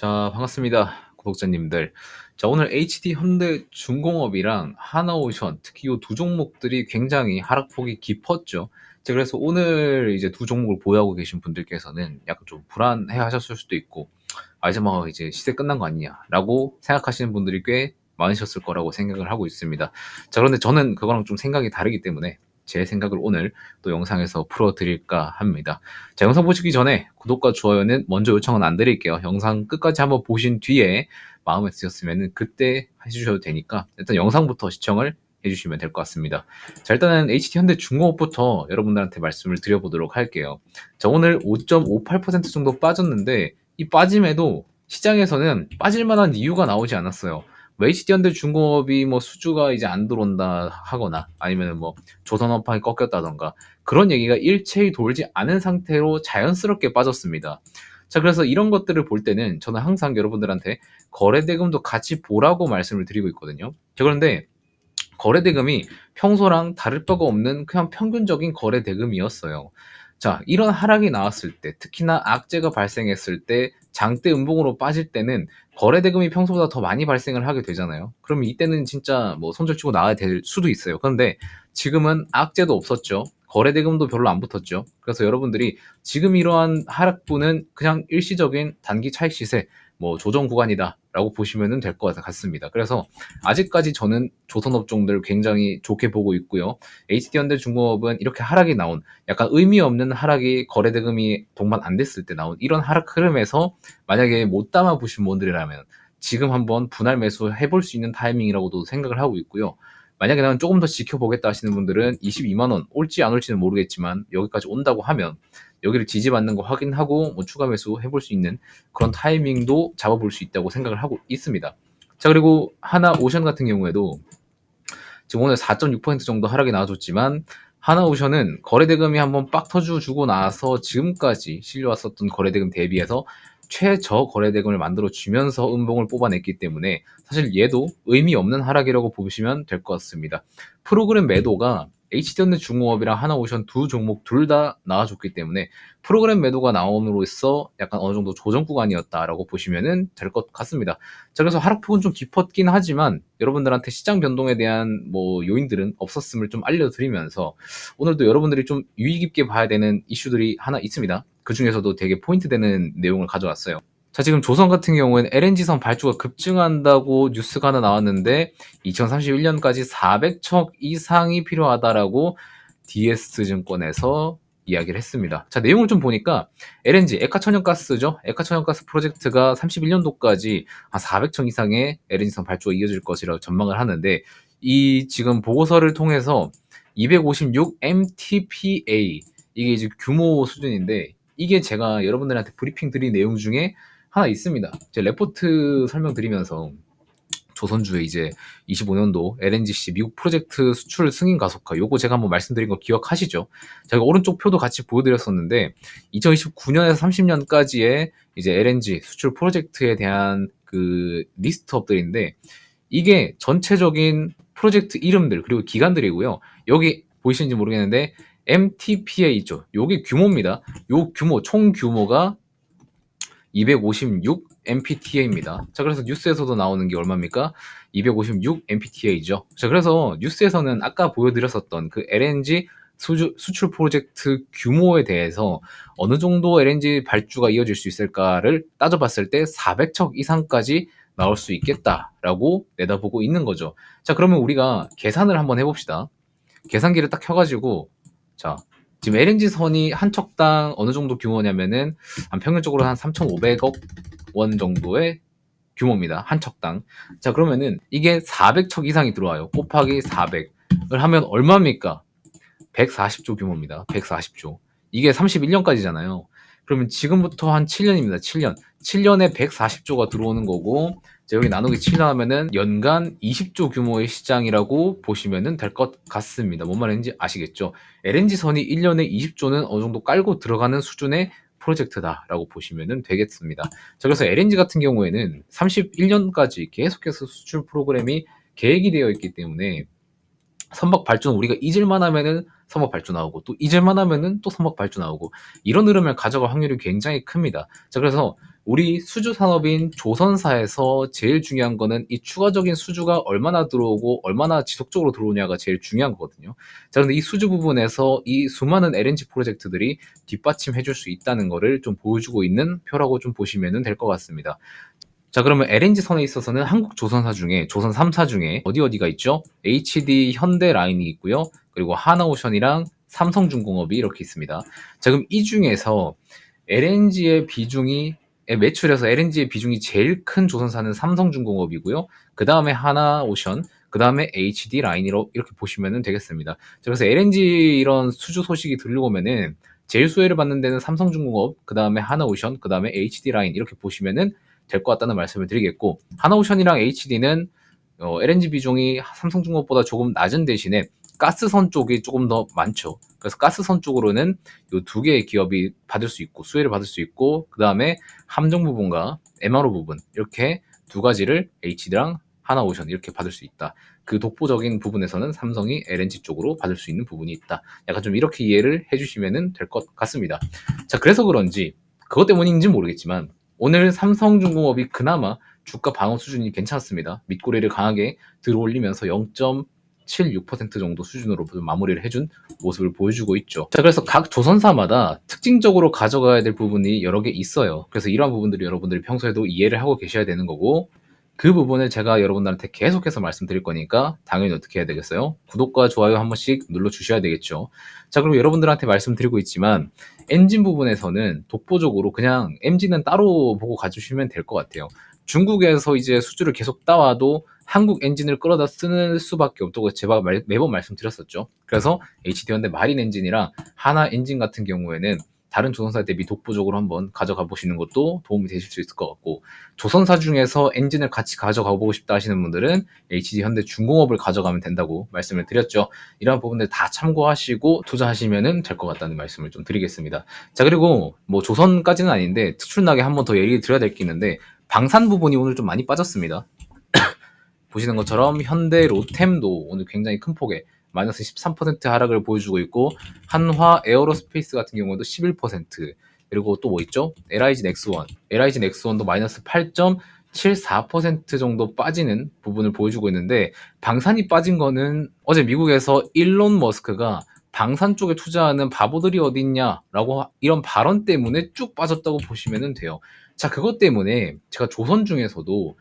자, 반갑습니다. 구독자님들. 자, 오늘 HD 현대 중공업이랑 하나오션, 특히 이 두 종목들이 굉장히 하락폭이 깊었죠. 자, 그래서 오늘 이제 두 종목을 보유하고 계신 분들께서는 약간 좀 불안해 하셨을 수도 있고, 아, 이제 막 이제 시대 끝난 거 아니냐라고 생각하시는 분들이 꽤 많으셨을 거라고 생각을 하고 있습니다. 자, 그런데 저는 그거랑 좀 생각이 다르기 때문에 제 생각을 오늘 또 영상에서 풀어드릴까 합니다. 자, 영상 보시기 전에 구독과 좋아요는 먼저 요청은 안 드릴게요. 영상 끝까지 한번 보신 뒤에 마음에 드셨으면 그때 해주셔도 되니까 일단 영상부터 시청을 해주시면 될 것 같습니다. 자, 일단은 HT 현대 중공업부터 여러분들한테 말씀을 드려보도록 할게요. 자, 오늘 5.58% 정도 빠졌는데 이 빠짐에도 시장에서는 빠질 만한 이유가 나오지 않았어요. 뭐 HD 현대 중공업이 뭐 수주가 이제 안 들어온다 하거나 아니면 뭐 조선업황이 꺾였다던가 그런 얘기가 일체히 돌지 않은 상태로 자연스럽게 빠졌습니다. 자, 그래서 이런 것들을 볼 때는 저는 항상 여러분들한테 거래대금도 같이 보라고 말씀을 드리고 있거든요. 자, 그런데 거래대금이 평소랑 다를 바가 없는 그냥 평균적인 거래대금이었어요. 자, 이런 하락이 나왔을 때, 특히나 악재가 발생했을 때, 장대 음봉으로 빠질 때는 거래 대금이 평소보다 더 많이 발생을 하게 되잖아요. 그럼 이때는 진짜 뭐 손절치고 나와야 될 수도 있어요. 그런데 지금은 악재도 없었죠. 거래 대금도 별로 안 붙었죠. 그래서 여러분들이 지금 이러한 하락분은 그냥 일시적인 단기 차익 시세, 뭐 조정 구간이다라고 보시면 될 것 같습니다. 그래서 아직까지 저는 조선 업종들 굉장히 좋게 보고 있고요. HD현대 중공업은 이렇게 하락이 나온 약간 의미 없는 하락이 거래 대금이 동반 안 됐을 때 나온 이런 하락 흐름에서 만약에 못 담아 보신 분들이라면 지금 한번 분할 매수 해볼 수 있는 타이밍이라고도 생각을 하고 있고요. 만약에 나는 조금 더 지켜보겠다 하시는 분들은 22만 원 올지 안 올지는 모르겠지만 여기까지 온다고 하면 여기를 지지받는 거 확인하고 뭐 추가 매수 해볼 수 있는 그런 타이밍도 잡아볼 수 있다고 생각을 하고 있습니다. 자 그리고 하나 오션 같은 경우에도 지금 오늘 4.6% 정도 하락이 나와줬지만 하나오션은 거래대금이 한번 빡 터주고 나서 지금까지 실려왔었던 거래대금 대비해서 최저 거래대금을 만들어 주면서 음봉을 뽑아냈기 때문에 사실 얘도 의미 없는 하락이라고 보시면 될 것 같습니다. 프로그램 매도가 HD현대 중공업이랑 하나오션 두 종목 둘 다 나와줬기 때문에 프로그램 매도가 나옴으로써 약간 어느 정도 조정 구간이었다라고 보시면 될것 같습니다. 자, 그래서 하락폭은 좀 깊었긴 하지만 여러분들한테 시장 변동에 대한 뭐 요인들은 없었음을 좀 알려드리면서 오늘도 여러분들이 좀 유의 깊게 봐야 되는 이슈들이 하나 있습니다. 그 중에서도 되게 포인트 되는 내용을 가져왔어요. 자, 지금 조선 같은 경우에는 LNG선 발주가 급증한다고 뉴스가 하나 나왔는데 2031년까지 400척 이상이 필요하다라고 DS증권에서 이야기를 했습니다. 자, 내용을 좀 보니까 LNG, 액화천연가스죠. 액화천연가스 프로젝트가 31년도까지 한 400척 이상의 LNG선 발주가 이어질 것이라고 전망을 하는데 이 지금 보고서를 통해서 256 MTPA 이게 이제 규모 수준인데 이게 제가 여러분들한테 브리핑 드린 내용 중에 하나 있습니다. 제 레포트 설명드리면서 조선주의 이제 25년도 LNGC 미국 프로젝트 수출 승인 가속화 요거 제가 한번 말씀드린 거 기억하시죠? 제가 오른쪽 표도 같이 보여드렸었는데 2029년에서 30년까지의 이제 LNG 수출 프로젝트에 대한 그 리스트업들인데 이게 전체적인 프로젝트 이름들 그리고 기간들이고요. 여기 보이시는지 모르겠는데 MTPA 있죠. 요게 규모입니다. 요 규모 총 규모가 256 MPTA입니다. 자, 그래서 뉴스에서도 나오는 게 얼마입니까? 256 MPTA죠. 자, 그래서 뉴스에서는 아까 보여드렸었던 그 LNG 수주, 수출 프로젝트 규모에 대해서 어느 정도 LNG 발주가 이어질 수 있을까를 따져봤을 때 400척 이상까지 나올 수 있겠다라고 내다보고 있는 거죠. 자, 그러면 우리가 계산을 한번 해봅시다. 계산기를 딱 켜가지고, 자, 지금 LNG 선이 한 척당 어느 정도 규모냐면은 한 평균적으로 한 3,500억 원 정도의 규모입니다. 한 척당. 자, 그러면은 이게 400척 이상이 들어와요. 곱하기 400을 하면 얼마입니까? 140조 규모입니다. 140조. 이게 31년까지잖아요. 그러면 지금부터 한 7년입니다. 7년. 7년에 140조가 들어오는 거고 자, 여기 나누기 7 하면은 연간 20조 규모의 시장이라고 보시면 될것 같습니다. 뭔 말인지 아시겠죠? LNG 선이 1년에 20조는 어느 정도 깔고 들어가는 수준의 프로젝트다라고 보시면 되겠습니다. 자, 그래서 LNG 같은 경우에는 31년까지 계속해서 수출 프로그램이 계획이 되어 있기 때문에 선박 발전 우리가 잊을만 하면은 선박 발주 나오고 또 잊을만 하면은 또 선박 발주 나오고 이런 흐름을 가져갈 확률이 굉장히 큽니다. 자 그래서 우리 수주 산업인 조선사에서 제일 중요한 거는 이 추가적인 수주가 얼마나 들어오고 얼마나 지속적으로 들어오냐가 제일 중요한 거거든요. 자, 근데 이 수주 부분에서 이 수많은 LNG 프로젝트들이 뒷받침해 줄 수 있다는 거를 좀 보여주고 있는 표라고 좀 보시면 될 것 같습니다. 자, 그러면 LNG 선에 있어서는 한국 조선사 중에 조선 3사 중에 어디 어디가 있죠? HD 현대 라인이 있고요. 그리고 하나오션이랑 삼성중공업이 이렇게 있습니다. 자, 그럼 이 중에서 LNG의 비중이 매출에서 LNG의 비중이 제일 큰 조선사는 삼성중공업이고요. 그 다음에 하나오션, 그 다음에 HD 라인이로 이렇게 보시면 되겠습니다. 그래서 LNG 이런 수주 소식이 들려오면은 제일 수혜를 받는 데는 삼성중공업, 그 다음에 하나오션, 그 다음에 HD 라인 이렇게 보시면은 될 것 같다는 말씀을 드리겠고 하나오션이랑 HD는 어, LNG 비중이 삼성중공업보다 조금 낮은 대신에 가스선 쪽이 조금 더 많죠. 그래서 가스선 쪽으로는 이 두 개의 기업이 받을 수 있고 수혜를 받을 수 있고 그 다음에 함정 부분과 MRO 부분 이렇게 두 가지를 HD랑 하나오션 이렇게 받을 수 있다. 그 독보적인 부분에서는 삼성이 LNG 쪽으로 받을 수 있는 부분이 있다. 약간 좀 이렇게 이해를 해주시면 될 것 같습니다. 자 그래서 그런지 그것 때문인지 모르겠지만 오늘 삼성중공업이 그나마 주가 방어 수준이 괜찮습니다. 밑꼬리를 강하게 들어올리면서 0.76% 정도 수준으로 마무리를 해준 모습을 보여주고 있죠. 자, 그래서 각 조선사마다 특징적으로 가져가야 될 부분이 여러 개 있어요. 그래서 이러한 부분들이 여러분들이 평소에도 이해를 하고 계셔야 되는 거고, 그 부분을 제가 여러분들한테 계속해서 말씀드릴 거니까 당연히 어떻게 해야 되겠어요? 구독과 좋아요 한 번씩 눌러주셔야 되겠죠. 자, 그럼 여러분들한테 말씀드리고 있지만 엔진 부분에서는 독보적으로 그냥 엔진은 따로 보고 가주시면 될 것 같아요. 중국에서 이제 수주를 계속 따와도 한국 엔진을 끌어다 쓰는 수밖에 없다고 제가 매번 말씀드렸었죠. 그래서 HD 현대 마린 엔진이랑 하나 엔진 같은 경우에는 다른 조선사 대비 독보적으로 한번 가져가 보시는 것도 도움이 되실 수 있을 것 같고 조선사 중에서 엔진을 같이 가져가 보고 싶다 하시는 분들은 HD 현대 중공업을 가져가면 된다고 말씀을 드렸죠. 이러한 부분들 다 참고하시고 투자하시면 될 것 같다는 말씀을 좀 드리겠습니다. 자 그리고 뭐 조선까지는 아닌데 특출나게 한번 더 얘기 드려야 될 게 있는데 방산 부분이 오늘 좀 많이 빠졌습니다. 보시는 것처럼 현대 로템도 오늘 굉장히 큰 폭의 마이너스 13% 하락을 보여주고 있고 한화 에어로스페이스 같은 경우도 11% 그리고 또 뭐 있죠? LIG 넥스원, LIG 넥스원도 마이너스 8.74% 정도 빠지는 부분을 보여주고 있는데 방산이 빠진 거는 어제 미국에서 일론 머스크가 방산 쪽에 투자하는 바보들이 어딨냐라고 이런 발언 때문에 쭉 빠졌다고 보시면 돼요. 자, 그것 때문에 제가 조선 중에서도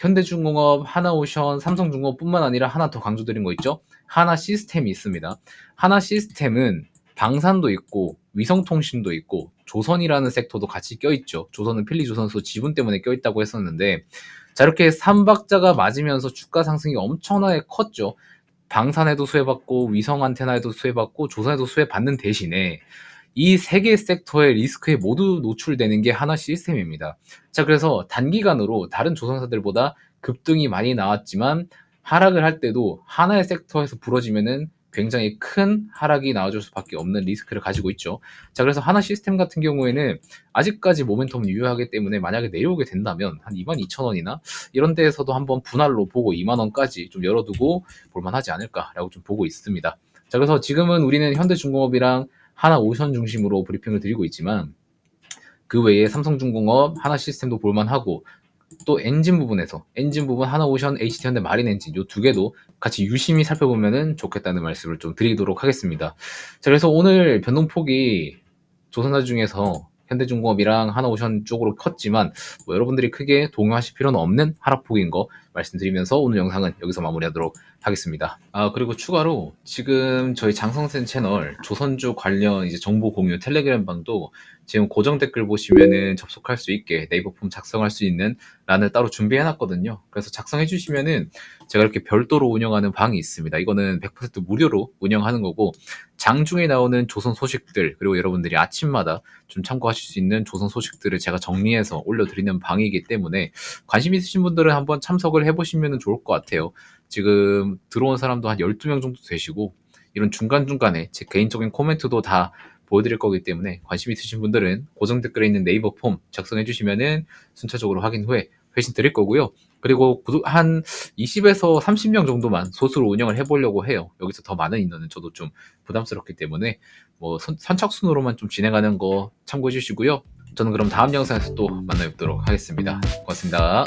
현대중공업, 하나오션, 삼성중공업뿐만 아니라 하나 더 강조드린 거 있죠? 하나 시스템이 있습니다. 하나 시스템은 방산도 있고 위성통신도 있고 조선이라는 섹터도 같이 껴있죠. 조선은 필리조선소 지분 때문에 껴있다고 했었는데 자 이렇게 삼박자가 맞으면서 주가 상승이 엄청나게 컸죠. 방산에도 수혜받고 위성 안테나에도 수혜받고 조선에도 수혜받는 대신에 이 세 개 섹터의 리스크에 모두 노출되는 게 하나 시스템입니다. 자 그래서 단기간으로 다른 조선사들보다 급등이 많이 나왔지만 하락을 할 때도 하나의 섹터에서 부러지면은 굉장히 큰 하락이 나와줄 수밖에 없는 리스크를 가지고 있죠. 자, 그래서 하나 시스템 같은 경우에는 아직까지 모멘텀은 유효하기 때문에 만약에 내려오게 된다면 한 22,000원이나 이런 데에서도 한번 분할로 보고 2만원까지 좀 열어두고 볼만하지 않을까라고 좀 보고 있습니다. 자, 그래서 지금은 우리는 현대중공업이랑 하나 오션 중심으로 브리핑을 드리고 있지만 그 외에 삼성중공업, 하나 시스템도 볼만하고 또 엔진 부분에서 엔진 부분 하나 오션, HT 현대 마린 엔진 요 두 개도 같이 유심히 살펴보면 좋겠다는 말씀을 좀 드리도록 하겠습니다. 자, 그래서 오늘 변동폭이 조선사 중에서 현대중공업이랑 하나오션 쪽으로 컸지만 뭐 여러분들이 크게 동요하실 필요는 없는 하락폭인 거 말씀드리면서 오늘 영상은 여기서 마무리하도록 하겠습니다. 아 그리고 추가로 지금 저희 장성센 채널 조선주 관련 이제 정보 공유 텔레그램 방도 지금 고정 댓글 보시면은 접속할 수 있게 네이버 폼 작성할 수 있는 란을 따로 준비해 놨거든요. 그래서 작성해 주시면은 제가 이렇게 별도로 운영하는 방이 있습니다. 이거는 100% 무료로 운영하는 거고 장중에 나오는 조선 소식들 그리고 여러분들이 아침마다 좀 참고하실 수 있는 조선 소식들을 제가 정리해서 올려드리는 방이기 때문에 관심 있으신 분들은 한번 참석을 해보시면 좋을 것 같아요. 지금 들어온 사람도 한 12명 정도 되시고 이런 중간중간에 제 개인적인 코멘트도 다 보여드릴 거기 때문에 관심 있으신 분들은 고정 댓글에 있는 네이버 폼 작성해 주시면은 순차적으로 확인 후에 회신 드릴 거고요. 그리고 한 20에서 30명 정도만 소수로 운영을 해보려고 해요. 여기서 더 많은 인원은 저도 좀 부담스럽기 때문에 뭐 선, 선착순으로만 좀 진행하는 거 참고해 주시고요. 저는 그럼 다음 영상에서 또 만나 뵙도록 하겠습니다. 고맙습니다.